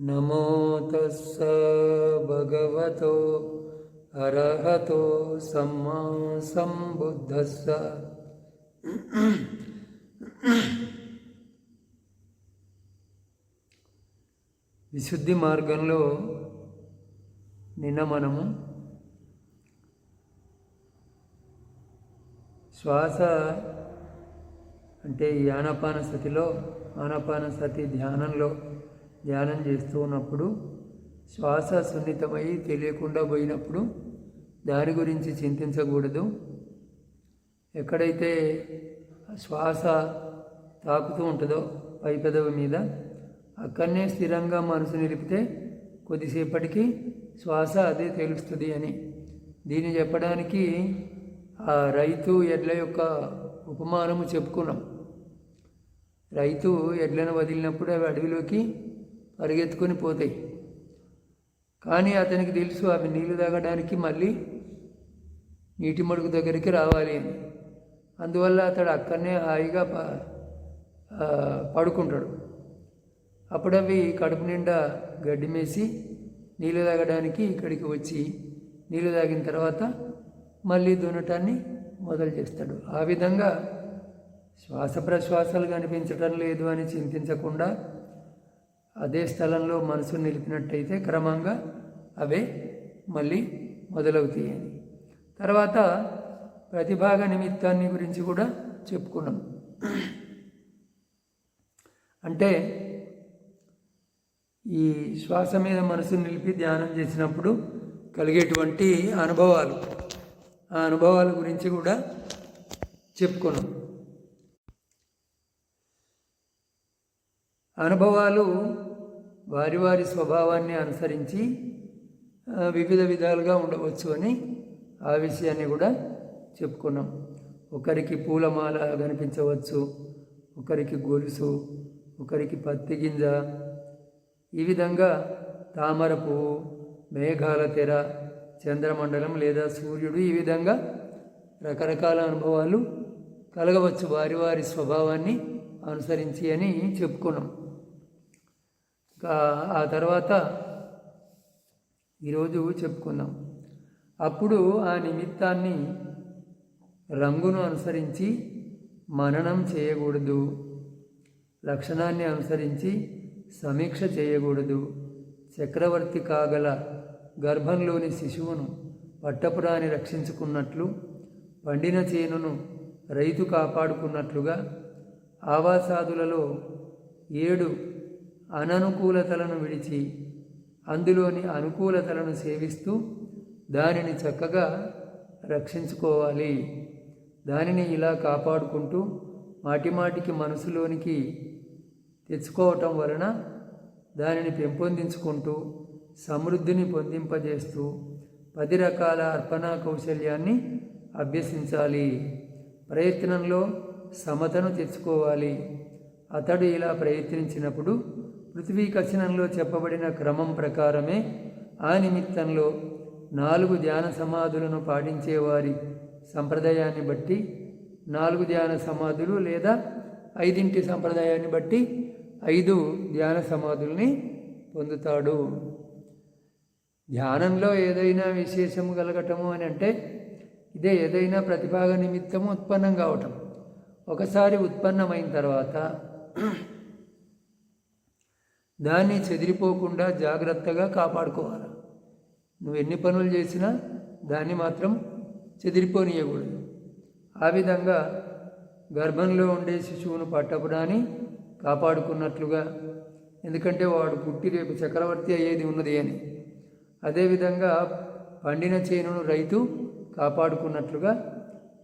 నమో తస్స భగవతో అర్హతో సమ్మా సంబుద్ధస్స. విశుద్ధి మార్గంలో నిన్న మనము శ్వాస అంటే ఈ ఆనపాన స్థితిలో ఆనపాన సతి ధ్యానంలో ధ్యానం చేస్తూ ఉన్నప్పుడు శ్వాస సున్నితమై తెలియకుండా పోయినప్పుడు దాని గురించి చింతించకూడదు. ఎక్కడైతే శ్వాస తాకుతూ ఉంటుందో పై పెదవి మీద అక్కడనే స్థిరంగా మనసు నిలిపితే కొద్దిసేపటికి శ్వాస అదే తెలుస్తుంది అని. దీన్ని చెప్పడానికి ఆ రైతు ఎడ్ల యొక్క ఉపమానము చెప్పుకున్నాం. రైతు ఎడ్లను వదిలినప్పుడు అవి అడవిలోకి పరిగెత్తుకొని పోతాయి. కానీ అతనికి తెలుసు అవి నీళ్ళు తాగడానికి మళ్ళీ నీటి మడుగు దగ్గరికి రావాలి అని. అందువల్ల అతడు అక్కడనే హాయిగా పడుకుంటాడు. అప్పుడవి కడుపు నిండా గడ్డి మేసి నీళ్ళు తాగడానికి ఇక్కడికి వచ్చి నీళ్ళు తాగిన తర్వాత మళ్ళీ దున్నటాన్ని మొదలు చేస్తాడు. ఆ విధంగా శ్వాస ప్రశ్వాసాలు కనిపించటం లేదు అని చింతించకుండా అదే స్థలంలో మనసు నిలిపినట్టయితే క్రమంగా అవే మళ్ళీ మొదలవుతాయి అని. తర్వాత ప్రతిభాగ నిమిత్తాన్ని గురించి కూడా చెప్పుకున్నాం. అంటే ఈ శ్వాస మీద మనసు నిలిపి ధ్యానం చేసినప్పుడు కలిగేటువంటి అనుభవాలు. ఆ అనుభవాల గురించి కూడా చెప్పుకున్నాం. అనుభవాలు వారి వారి స్వభావాన్ని అనుసరించి వివిధ విధాలుగా ఉండవచ్చు అని ఆ విషయాన్ని కూడా చెప్పుకున్నాం. ఒకరికి పూలమాల కనిపించవచ్చు ఒకరికి గొలుసు ఒకరికి పత్తి గింజ. ఈ విధంగా తామర పువ్వు మేఘాల తెర చంద్రమండలం లేదా సూర్యుడు ఈ విధంగా రకరకాల అనుభవాలు కలగవచ్చు. వారి వారి స్వభావాన్ని అనుసరించి అని చెప్పుకున్నాం. ఆ తర్వాత ఈరోజు చెప్పుకుందాం. అప్పుడు ఆ నిమిత్తాన్ని రంగును అనుసరించి మననం చేయకూడదు. లక్షణాన్ని అనుసరించి సమీక్ష చేయకూడదు. చక్రవర్తి కాగల గర్భంలోని శిశువును పట్టపురాని రక్షించుకున్నట్లు పండిన చేనును రైతు కాపాడుకున్నట్లుగా ఆవాసాదులలో ఏడు అననుకూలతలను విడిచి అందులోని అనుకూలతలను సేవిస్తూ దానిని చక్కగా రక్షించుకోవాలి. దానిని ఇలా కాపాడుకుంటూ మాటిమాటికి మనసులోనికి తెచ్చుకోవటం వలన దానిని పెంపొందించుకుంటూ సమృద్ధిని పొందింపజేస్తూ పది రకాల అర్పణ కౌశల్యాన్ని అభ్యసించాలి. ప్రయత్నంలో సమతను తెచ్చుకోవాలి. అతడు ఇలా ప్రయత్నించినప్పుడు పృథ్వీ కథనంలో చెప్పబడిన క్రమం ప్రకారమే ఆ నిమిత్తంలో నాలుగు ధ్యాన సమాధులను పాటించేవారి సంప్రదాయాన్ని బట్టి నాలుగు ధ్యాన సమాధులు లేదా ఐదింటి సంప్రదాయాన్ని బట్టి ఐదు ధ్యాన సమాధుల్ని పొందుతాడు. ధ్యానంలో ఏదైనా విశేషము కలగటము అని అంటే ఇదే ఏదైనా ప్రతిభాగ నిమిత్తము ఉత్పన్నం కావటం. ఒకసారి ఉత్పన్నమైన తర్వాత దాన్ని చెదిరిపోకుండా జాగ్రత్తగా కాపాడుకోవాలి. నువ్వు ఎన్ని పనులు చేసినా దాన్ని మాత్రం చెదిరిపోనీయకూడదు. ఆ విధంగా గర్భంలో ఉండే శిశువును పట్టపుడాన్ని కాపాడుకున్నట్లుగా ఎందుకంటే వాడు పుట్టి రేపు చక్రవర్తి అయ్యేది ఉన్నది అని. అదేవిధంగా పండిన చేనును రైతు కాపాడుకున్నట్లుగా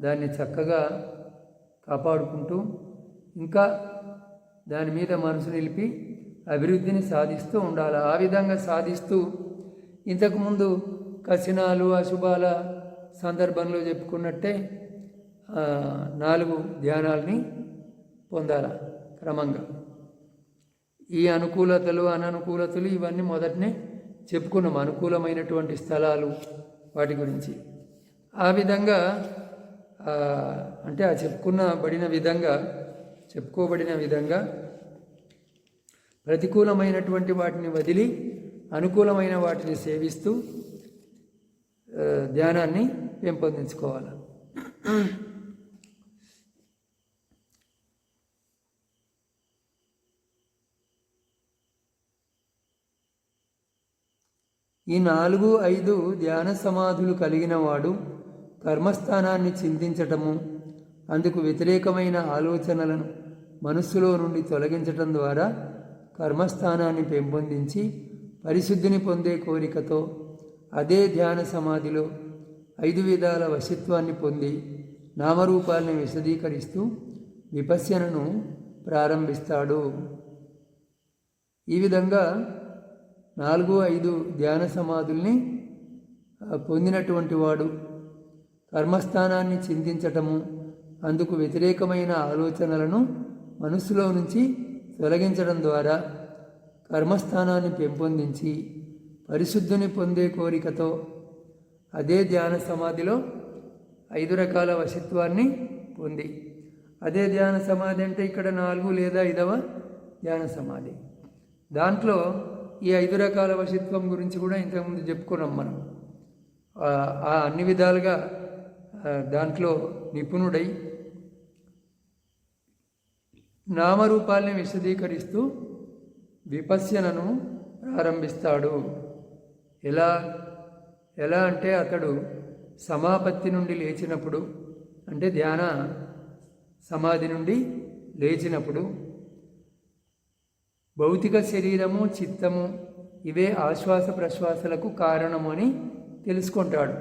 దాన్ని చక్కగా కాపాడుకుంటూ ఇంకా దాని మీద మనసు నిలిపి అభివృద్ధిని సాధిస్తూ ఉండాలి? ఆ విధంగా సాధిస్తూ ఇంతకుముందు కసినాలు అశుభాల సందర్భంలో చెప్పుకున్నట్టే నాలుగు ధ్యానాల్ని పొందాల క్రమంగా. ఈ అనుకూలతలు అననుకూలతలు ఇవన్నీ మొదటనే చెప్పుకున్నాం అనుకూలమైనటువంటి స్థలాలు వాటి గురించి. ఆ విధంగా అంటే ఆ చెప్పుకున్న బడిన విధంగా చెప్పుకోబడిన విధంగా ప్రతికూలమైనటువంటి వాటిని వదిలి అనుకూలమైన వాటిని సేవిస్తూ ధ్యానాన్ని పెంపొందించుకోవాలి? ఈ నాలుగు ఐదు ధ్యాన సమాధులు కలిగిన వాడు కర్మస్థానాన్ని చింతించటము అందుకు వ్యతిరేకమైన ఆలోచనలను మనస్సులో నుండి తొలగించటం ద్వారా కర్మస్థానాన్ని పెంపొందించి పరిశుద్ధిని పొందే కోరికతో అదే ధ్యాన సమాధిలో ఐదు విధాల వశిత్వాన్ని పొంది నామరూపాలను విశదీకరిస్తూ విపస్యనను ప్రారంభిస్తాడు. ఈ విధంగా నాలుగు ఐదు ధ్యాన సమాధుల్ని పొందినటువంటి వాడు కర్మస్థానాన్ని చింతించటము అందుకు వ్యతిరేకమైన ఆలోచనలను మనస్సులో నుంచి తొలగించడం ద్వారా కర్మస్థానాన్ని పెంపొందించి పరిశుద్ధిని పొందే కోరికతో అదే ధ్యాన సమాధిలో ఐదు రకాల వశిత్వాన్ని పొంది. అదే ధ్యాన సమాధి అంటే ఇక్కడ నాలుగు లేదా ఐదవ ధ్యాన సమాధి. దాంట్లో ఈ ఐదు రకాల వశిత్వం గురించి కూడా ఇంతకుముందు చెప్పుకున్నాం మనం. ఆ అన్ని విధాలుగా దాంట్లో నిపుణుడై నామరూపాల్ని విశదీకరిస్తూ విపశ్యనను ప్రారంభిస్తాడు. ఎలా? ఎలా అంటే అతడు సమాపత్తి నుండి లేచినప్పుడు అంటే ధ్యాన సమాధి నుండి లేచినప్పుడు భౌతిక శరీరము చిత్తము ఇవే ఆశ్వాస ప్రశ్వాసలకు కారణము అని తెలుసుకుంటాడు.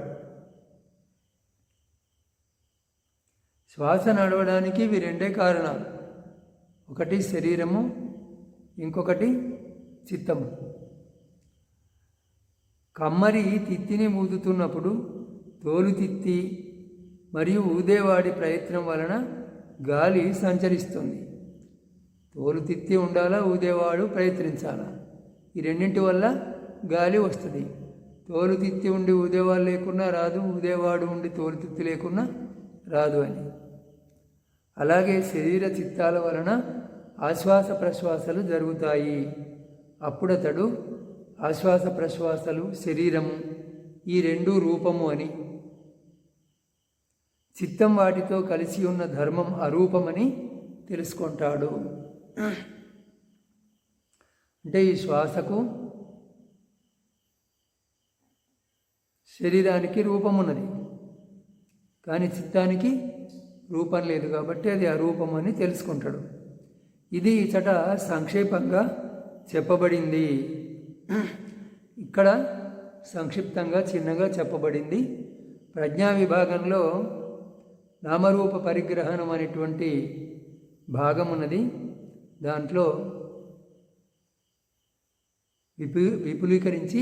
శ్వాస నడవడానికి ఇవి రెండే కారణాలు. ఒకటి శరీరము ఇంకొకటి చిత్తము. కమ్మరి తిత్తిని ఊదుతున్నప్పుడు తోలు తిత్తి మరియు ఊదేవాడి ప్రయత్నం వలన గాలి సంచరిస్తుంది. తోలు తిత్తి ఉండాలా ఊదేవాడు ప్రయత్నించాలా? ఈ రెండింటి వల్ల గాలి వస్తుంది. తోలు తిత్తి ఉండి ఊదేవాడు లేకున్నా రాదు ఊదేవాడు ఉండి తోలు తిత్తి లేకున్నా రాదు అని. అలాగే శరీర చిత్తాల వలన ఆశ్వాస ప్రశ్వాసలు జరుగుతాయి. అప్పుడతడు ఆశ్వాస ప్రశ్వాసలు శరీరము ఈ రెండు రూపము అని. చిత్తం వాటితో కలిసి ఉన్న ధర్మం అరూపమని తెలుసుకుంటాడు. అంటే ఈ శ్వాసకు శరీరానికి రూపమున్నది. కానీ చిత్తానికి రూపం లేదు కాబట్టి అది అరూపం అని తెలుసుకుంటాడు. ఇది ఇచ్చట సంక్షేపంగా చెప్పబడింది. ఇక్కడ సంక్షిప్తంగా చిన్నగా చెప్పబడింది. ప్రజ్ఞా విభాగంలో నామరూప పరిగ్రహణం అనేటువంటి భాగం ఉన్నది. దాంట్లో విపు విపులీకరించి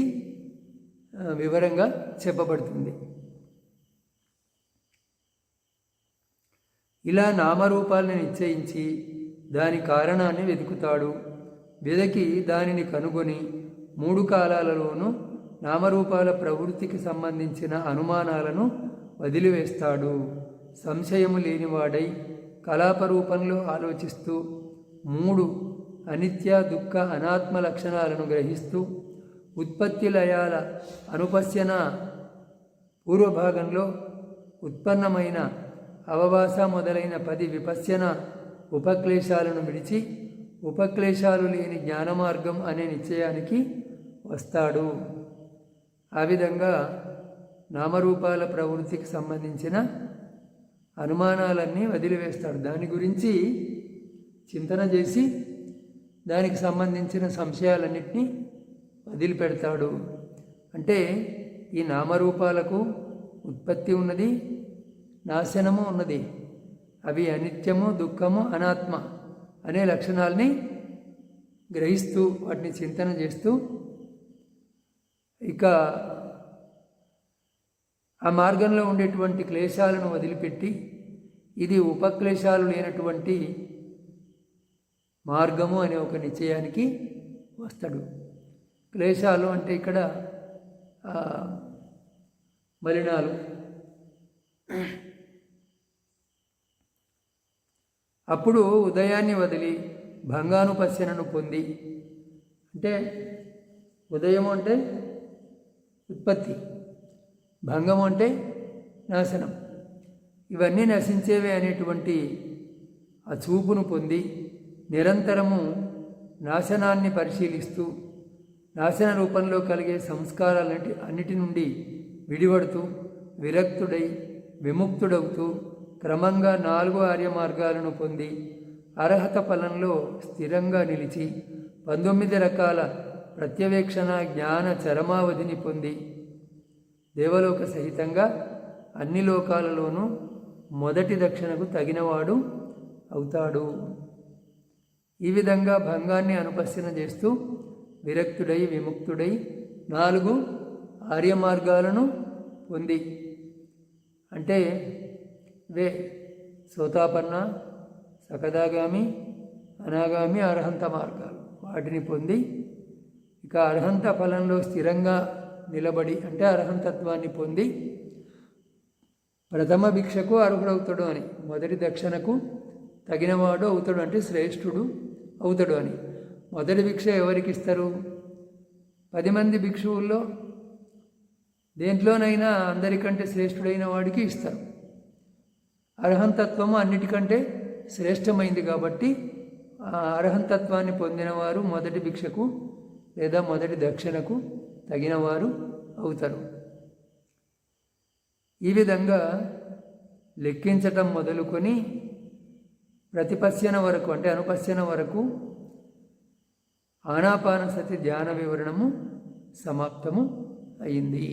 వివరంగా చెప్పబడుతుంది. ఇలా నామరూపాలను నిశ్చయించి దాని కారణాన్ని వెతుకుతాడు. వెదకి దానిని కనుగొని మూడు కాలాలలోనూ నామరూపాల ప్రవృత్తికి సంబంధించిన అనుమానాలను వదిలివేస్తాడు. సంశయము లేనివాడై కలాప రూపంలో ఆలోచిస్తూ మూడు అనిత్య దుఃఖ అనాత్మ లక్షణాలను గ్రహిస్తూ ఉత్పత్తి లయాల అనుపశ్యన పూర్వభాగంలో ఉత్పన్నమైన అవవాస మొదలైన పది విపశ్యన ఉపక్లేశాలను విడిచి ఉపక్లేశాలు లేని జ్ఞానమార్గం అనే నిశ్చయానికి వస్తాడు. ఆ విధంగా నామరూపాల ప్రవృత్తికి సంబంధించిన అనుమానాలన్నీ వదిలివేస్తాడు. దాని గురించి చింతన చేసి దానికి సంబంధించిన సంశయాలన్నింటినీ వదిలిపెడతాడు. అంటే ఈ నామరూపాలకు ఉత్పత్తి ఉన్నది నాశనము ఉన్నది. అవి అనిత్యము దుఃఖము అనాత్మ అనే లక్షణాలని గ్రహిస్తూ వాటిని చింతన చేస్తూ ఇక ఆ మార్గంలో ఉండేటువంటి క్లేశాలను వదిలిపెట్టి ఇది ఉపక్లేశాలు లేనటువంటి మార్గము అనే ఒక నిశ్చయానికి వస్తాడు. క్లేశాలు అంటే ఇక్కడ మలినాలు. అప్పుడు ఉదయాన్ని వదిలి భంగానుపశ్యనను పొంది అంటే ఉదయం అంటే ఉత్పత్తి భంగం అంటే నాశనం. ఇవన్నీ నశించేవే అనేటువంటి ఆ చూపును పొంది నిరంతరము నాశనాన్ని పరిశీలిస్తూ నాశన రూపంలో కలిగే సంస్కారాలన్నిటి అన్నిటి నుండి విడిపడుతూ విరక్తుడై విముక్తుడవుతూ క్రమంగా నాలుగు ఆర్య మార్గాలను పొంది అర్హత ఫలంలో స్థిరంగా నిలిచి పంతొమ్మిది రకాల ప్రత్యవేక్షణ జ్ఞాన చరమావధిని పొంది దేవలోక సహితంగా అన్ని లోకాలలోనూ మొదటి దక్షిణకు తగినవాడు అవుతాడు. ఈ విధంగా భంగాన్ని అనుపస్థన చేస్తూ విరక్తుడై విముక్తుడై నాలుగు ఆర్య మార్గాలను పొంది. అంటే వే సోతాపన్న సకదాగామి అనాగామి అర్హంత మార్గాలు. వాటిని పొంది ఇక అర్హంత ఫలంలో స్థిరంగా నిలబడి అంటే అర్హంతత్వాన్ని పొంది ప్రథమ భిక్షకు అర్హుడవుతాడు అని. మొదటి దక్షిణకు తగినవాడు అవుతాడు అంటే శ్రేష్ఠుడు అవుతాడు అని. మొదటి భిక్ష ఎవరికి ఇస్తారు? పది మంది భిక్షువుల్లో దేంట్లోనైనా అందరికంటే శ్రేష్ఠుడైన వాడికి ఇస్తారు. అర్హంతత్వము అన్నిటికంటే శ్రేష్టమైంది కాబట్టి ఆ అర్హంతత్వాన్ని పొందినవారు మొదటి భిక్షకు లేదా మొదటి దక్షిణకు తగినవారు అవుతారు. ఈ విధంగా లెక్కించటం మొదలుకొని ప్రతిపశ్యన వరకు అంటే అనుపశ్యన వరకు ఆనాపానసతి ధ్యాన వివరణము సమాప్తము అయింది.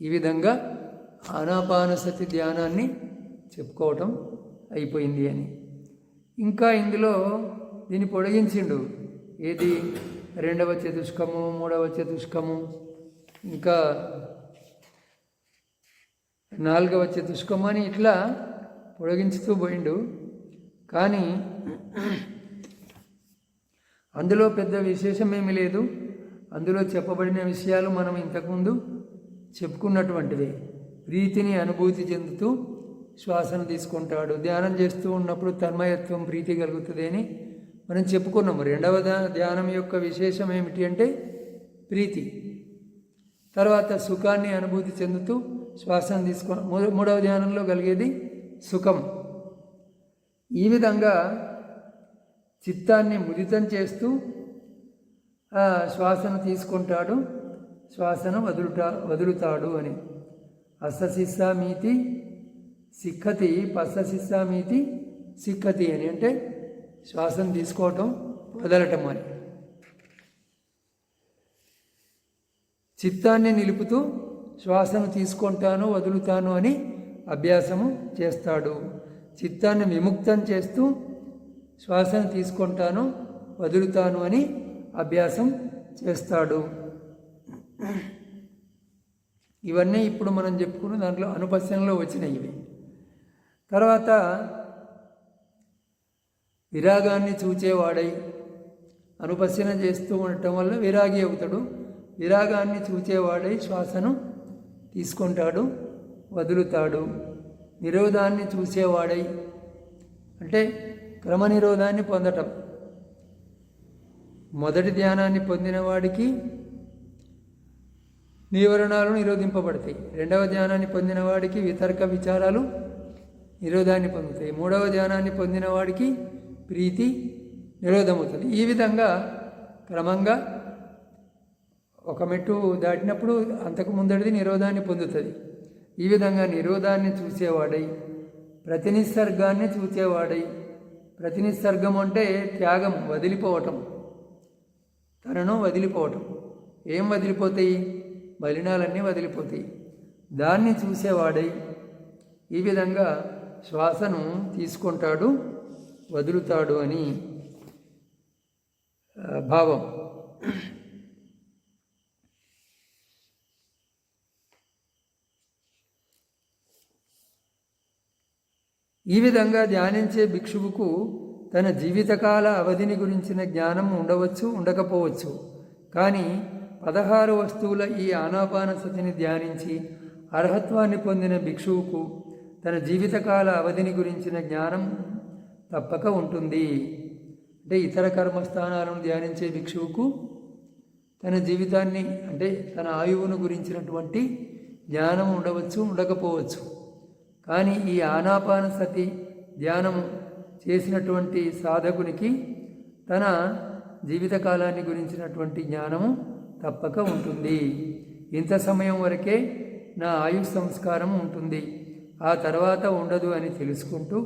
ఈ విధంగా ఆనాపానసతి ధ్యానాన్ని చెప్పుకోవటం అయిపోయింది అని. ఇంకా ఇందులో దీన్ని పొడిగించిండు. ఏది? రెండవ చతుష్కము మూడవ చతుష్కము ఇంకా నాలుగవ చతుష్కము అని ఇట్లా పొడిగించుతూ పోయిండు. కానీ అందులో పెద్ద విశేషం ఏమీ లేదు. అందులో చెప్పబడిన విషయాలు మనం ఇంతకుముందు చెప్పుకున్నటువంటివి. ప్రీతిని అనుభూతి చెందుతూ శ్వాసను తీసుకుంటాడు. ధ్యానం చేస్తూ ఉన్నప్పుడు తన్మయత్వం ప్రీతి కలుగుతుంది అని మనం చెప్పుకున్నాము రెండవ ధ్యానం యొక్క విశేషం ఏమిటి అంటే ప్రీతి. తర్వాత సుఖాన్ని అనుభూతి చెందుతూ శ్వాసను తీసుకో మూడవ ధ్యానంలో కలిగేది సుఖం. ఈ విధంగా చిత్తాన్ని ముదితం చేస్తూ శ్వాసను తీసుకుంటాడు. శ్వాసను వదులుతా వదులుతాడు అని. అస్సశిస్సామీతి సిక్కతి పస్తశిస్సామీతి సిక్కతి అని అంటే శ్వాసను తీసుకోవటం వదలటం అని. చిత్తాన్ని నిలుపుతూ శ్వాసను తీసుకుంటాను వదులుతాను అని అభ్యాసము చేస్తాడు. చిత్తాన్ని విముక్తం చేస్తూ శ్వాసను తీసుకుంటాను వదులుతాను అని అభ్యాసం చేస్తాడు. ఇవన్నీ ఇప్పుడు మనం చెప్పుకున్న దాంట్లో అనుపశంలో వచ్చినాయి ఇవి తర్వాత విరాగాన్ని చూచేవాడై అనుపశన చేస్తూ ఉండటం వల్ల విరాగి అవుతాడు. విరాగాన్ని చూచేవాడై శ్వాసను తీసుకుంటాడు వదులుతాడు. నిరోధాన్ని చూసేవాడై అంటే క్రమ నిరోధాన్ని పొందటం. మొదటి ధ్యానాన్ని పొందిన వాడికి నివరణాలు నిరోధింపబడతాయి. రెండవ ధ్యానాన్ని పొందిన వాడికి వితర్క విచారాలు నిరోధాన్ని పొందుతాయి. మూడవ ధ్యానాన్ని పొందిన వాడికి ప్రీతి నిరోధమవుతుంది. ఈ విధంగా క్రమంగా ఒక మెట్టు దాటినప్పుడు అంతకు ముందటిది నిరోధాన్ని పొందుతుంది. ఈ విధంగా నిరోధాన్ని చూసేవాడై ప్రతినిసర్గాన్ని చూసేవాడై ప్రతినిసర్గం అంటే త్యాగం వదిలిపోవటం. తనను వదిలిపోవటం. ఏం వదిలిపోతాయి? మలినాలన్నీ వదిలిపోతాయి. దాన్ని చూసేవాడై ఈ విధంగా శ్వాసను తీసుకుంటాడు వదులుతాడు అని భావం. ఈ విధంగా ధ్యానించే భిక్షువుకు తన జీవితకాల అవధిని గురించిన జ్ఞానం ఉండవచ్చు ఉండకపోవచ్చు. కానీ పదహారు వస్తువుల ఈ ఆనాపానసతిని ధ్యానించి అర్హత్వాన్ని పొందిన భిక్షువుకు తన జీవితకాల అవధిని గురించిన జ్ఞానం తప్పక ఉంటుంది. అంటే ఇతర కర్మస్థానాలను ధ్యానించే భిక్షువుకు తన జీవితాన్ని అంటే తన ఆయువును గురించినటువంటి జ్ఞానం ఉండవచ్చు ఉండకపోవచ్చు. కానీ ఈ ఆనాపాన సతి ధ్యానం చేసినటువంటి సాధకునికి తన జీవితకాలాన్ని గురించినటువంటి జ్ఞానము తప్పక ఉంటుంది. ఇంత సమయం వరకే నా ఆయు సంస్కారం ఉంటుంది. ఆ తర్వాత ఉండదు అని తెలుసుకుంటూ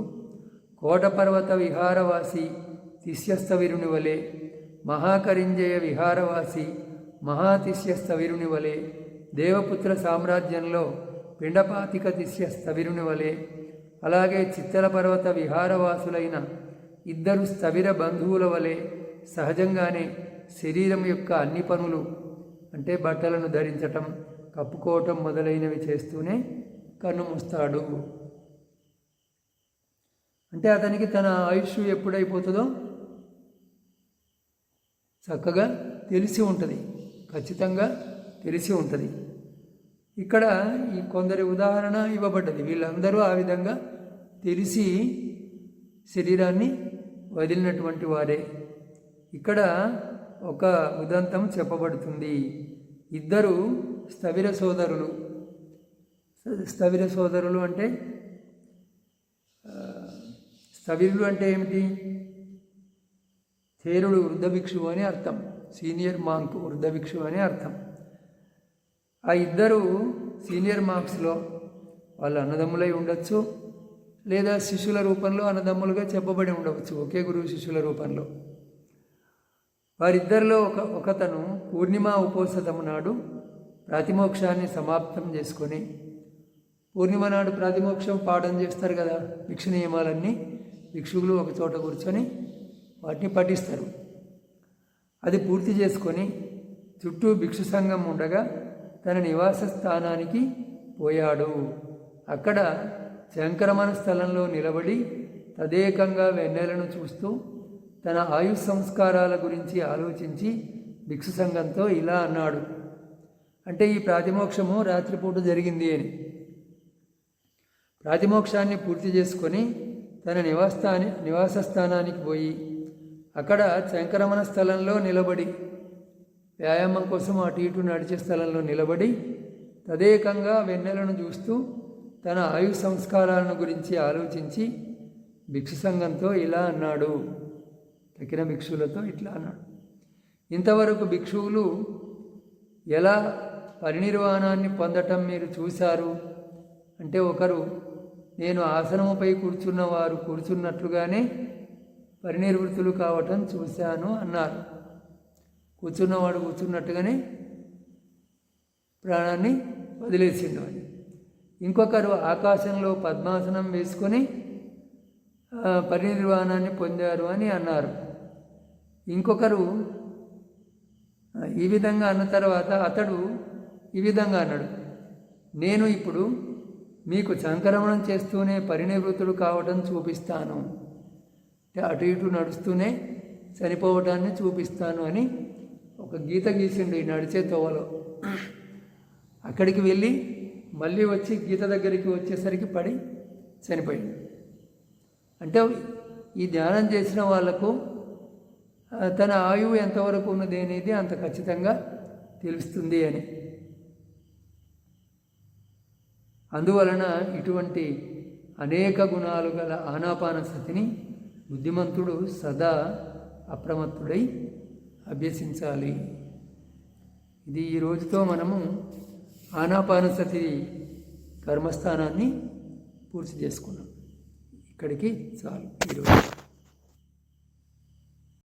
కోటపర్వత విహారవాసి తిష్యస్థవిరుని వలె మహాకరింజయ విహారవాసి మహాతిష్యస్థవిరుని వలె దేవపుత్ర సామ్రాజ్యంలో పిండపాతిక తిష్యస్థవిరుని వలె అలాగే చిత్తల పర్వత విహారవాసులైన ఇద్దరు స్థవిర బంధువుల వలె సహజంగానే శరీరం యొక్క అన్ని పనులు అంటే బట్టలను ధరించటం కప్పుకోవటం మొదలైనవి చేస్తూనే కన్నుమూస్తాడు అంటే అతనికి తన ఆయుష్ ఎప్పుడైపోతుందో చక్కగా తెలిసి ఉంటుంది. ఖచ్చితంగా తెలిసి ఉంటుంది. ఇక్కడ ఈ కొందరి ఉదాహరణ ఇవ్వబడ్డది. వీళ్ళందరూ ఆ విధంగా తెలిసి శరీరాన్ని వదిలినటువంటి వారే. ఇక్కడ ఒక ఉదంతం చెప్పబడుతుంది. ఇద్దరు స్థవిర సోదరులు. స్థవిర సోదరులు అంటే స్థవిరులు అంటే ఏమిటి? థేరుడు వృద్ధ భిక్షువు అని అర్థం. సీనియర్ మాంక్ వృద్ధ భిక్షువు అని అర్థం. ఆ ఇద్దరు సీనియర్ మార్క్స్లో వాళ్ళు అన్నదమ్ములై ఉండొచ్చు లేదా శిష్యుల రూపంలో అన్నదమ్ములుగా చెప్పబడి ఉండవచ్చు ఒకే గురువు శిష్యుల రూపంలో. వారిద్దరిలో ఒక ఒకతను పూర్ణిమ ఉపోసతము నాడు ప్రాతిమోక్షాన్ని సమాప్తం చేసుకొని పూర్ణిమ నాడు ప్రాతిమోక్షం పాఠం చేస్తారు కదా భిక్షు నియమాలన్నీ. భిక్షువులు ఒక చోట కూర్చొని వాటిని పఠిస్తారు. అది పూర్తి చేసుకొని చుట్టూ భిక్షు సంఘం ఉండగా తన నివాస స్థానానికి పోయాడు. అక్కడ శంకరమణ స్థలంలో నిలబడి తదేకంగా వెన్నెలను చూస్తూ తన ఆయు సంస్కారాల గురించి ఆలోచించి భిక్షు సంఘంతో ఇలా అన్నాడు. అంటే ఈ ప్రాతిమోక్షము రాత్రిపూట జరిగింది అని. రాతిమోక్షాన్ని పూర్తి చేసుకొని తన నివాసాన్ని నివాస స్థానానికి పోయి అక్కడ శంకరమణ స్థలంలో నిలబడి వ్యాయామం కోసం అటు ఇటు నడిచే స్థలంలో నిలబడి తదేకంగా వెన్నెలను చూస్తూ తన ఆయు సంస్కారాలను గురించి ఆలోచించి భిక్షు సంఘంతో ఇలా అన్నాడు. తక్కిన భిక్షువులతో ఇట్లా అన్నాడు. ఇంతవరకు భిక్షువులు ఎలా పరినిర్వాణాన్ని పొందటం మీరు చూశారు? అంటే ఒకరు నేను ఆసనముపై కూర్చున్న వారు కూర్చున్నట్లుగానే పరినిర్వృత్తులు కావటం చూశాను అన్నారు. కూర్చున్నవాడు కూర్చున్నట్టుగానే ప్రాణాన్ని వదిలేసిండు అని. ఇంకొకరు ఆకాశంలో పద్మాసనం వేసుకొని పరినిర్వాణాన్ని పొందారు అని అన్నారు. ఇంకొకరు ఈ విధంగా అన్న తర్వాత అతడు ఈ విధంగా అన్నాడు నేను ఇప్పుడు మీకు సంక్రమణం చేస్తూనే పరినివృత్తుడు కావటం చూపిస్తాను. అంటే అటు ఇటు నడుస్తూనే చనిపోవటాన్ని చూపిస్తాను అని ఒక గీత గీసిండు ఈ నడిచే తోవలో. అక్కడికి వెళ్ళి మళ్ళీ వచ్చి గీత దగ్గరికి వచ్చేసరికి పడి చనిపోయాడు. అంటే ఈ ధ్యానం చేసిన వాళ్ళకు తన ఆయువు ఎంతవరకు ఉన్నది అనేది అంత ఖచ్చితంగా తెలుస్తుంది అని. అందువలన ఇటువంటి అనేక గుణాలు గల ఆనాపాన బుద్ధిమంతుడు సదా అప్రమత్తుడై అభ్యసించాలి. ఇది ఈ రోజుతో మనము ఆనాపానసతి కర్మస్థానాన్ని పూర్తి చేసుకున్నాం. ఇక్కడికి చాలు. ఈరోజు